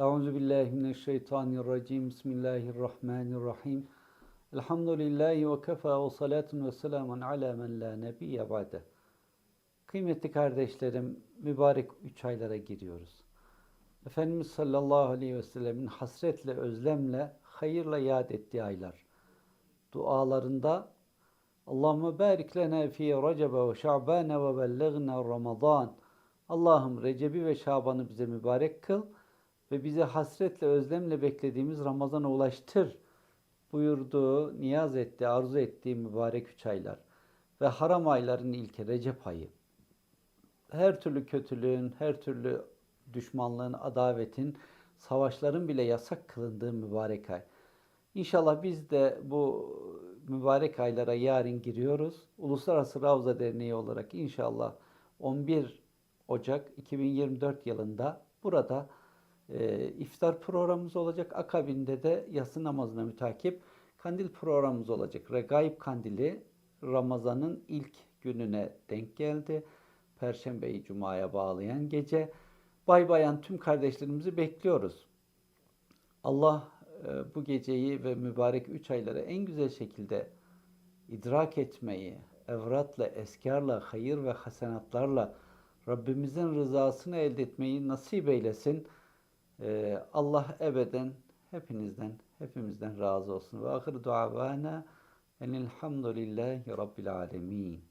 Euzu billahi mineşşeytanirracim. Bismillahirrahmanirrahim. Elhamdülillahi ve kefa ve salatun ve selamun ala men la nebiyye ba'de. Kıymetli kardeşlerim, mübarek üç aylara giriyoruz. Efendimiz sallallahu aleyhi ve sellemin hasretle, özlemle, hayırla yad ettiği aylar. Dualarında Allahümme barik lena fi Recebe ve Şa'bane ve bellegna Ramazan. Allah'ım Recep'i ve Şaban'ı bize mübarek kıl ve bize hasretle, özlemle beklediğimiz Ramazan'a ulaştır buyurduğu, niyaz ettiği, arzu ettiği mübarek üç aylar ve haram ayların ilki Recep ayı. Her türlü kötülüğün, her türlü düşmanlığın, adavetin, savaşların bile yasak kılındığı mübarek ay. İnşallah biz de bu mübarek aylara yarın giriyoruz. Uluslararası Ravza Derneği olarak inşallah 11 Ocak 2024 yılında burada e, iftar programımız olacak. Akabinde de yatsı namazına mütakip kandil programımız olacak. Regaib kandili Ramazan'ın ilk gününe denk geldi. Perşembeyi Cuma'ya bağlayan gece. Bay bayan tüm kardeşlerimizi bekliyoruz. Allah e, bu geceyi ve mübarek üç ayları en güzel şekilde idrak etmeyi, evratla, eskarla, hayır ve hasenatlarla Rabbimizin rızasını elde etmeyi nasip eylesin. Ee, Allah ebeden hepinizden, hepimizden razı olsun. Ve ahir duavana enilhamdülillahi rabbil alemin.